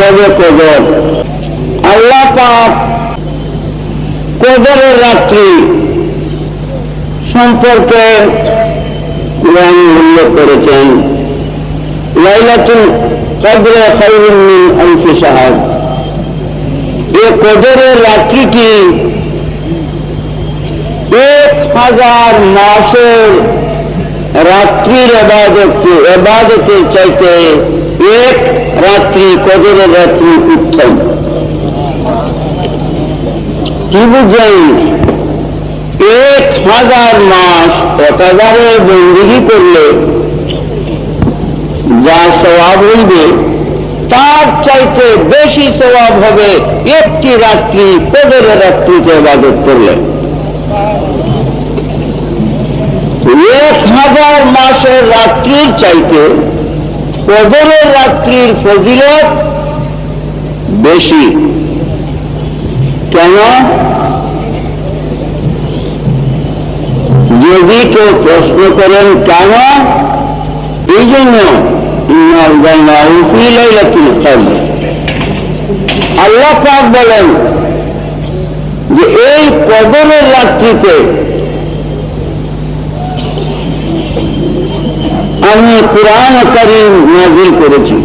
সবে কদর। আল্লাহ পাক কদরের রাত্রি সম্পর্কে উল্লেখ করেছেন। লাইলাতুল কদরে খাইরুম মিন আলফি সাহাব এ কদরের রাত্রিটি এক হাজার মাসের রাত্রির এবাদতকে এবাদতের চাইতে এক রাত্রি কদরের রাত্রি উত্তম কি বুঝলেন এক হাজার মাস একাধারে বন্দিগি করলে যা স্বভাব হইবে, তার চাইতে বেশি স্বভাব হবে একটি রাত্রি কদরের রাত্রিতে ইবাদত করলে। এক হাজার মাসের রাত্রির চাইতে কদরের রাত্রির ফজিলত বেশি। কেন? যদি কেউ প্রশ্ন করেন, কেন? এই জন্য আল্লাহ পাক বলেন যে, এই কদরের রাত্রিতে আমি কোরআন করিম নাজিল করেছি।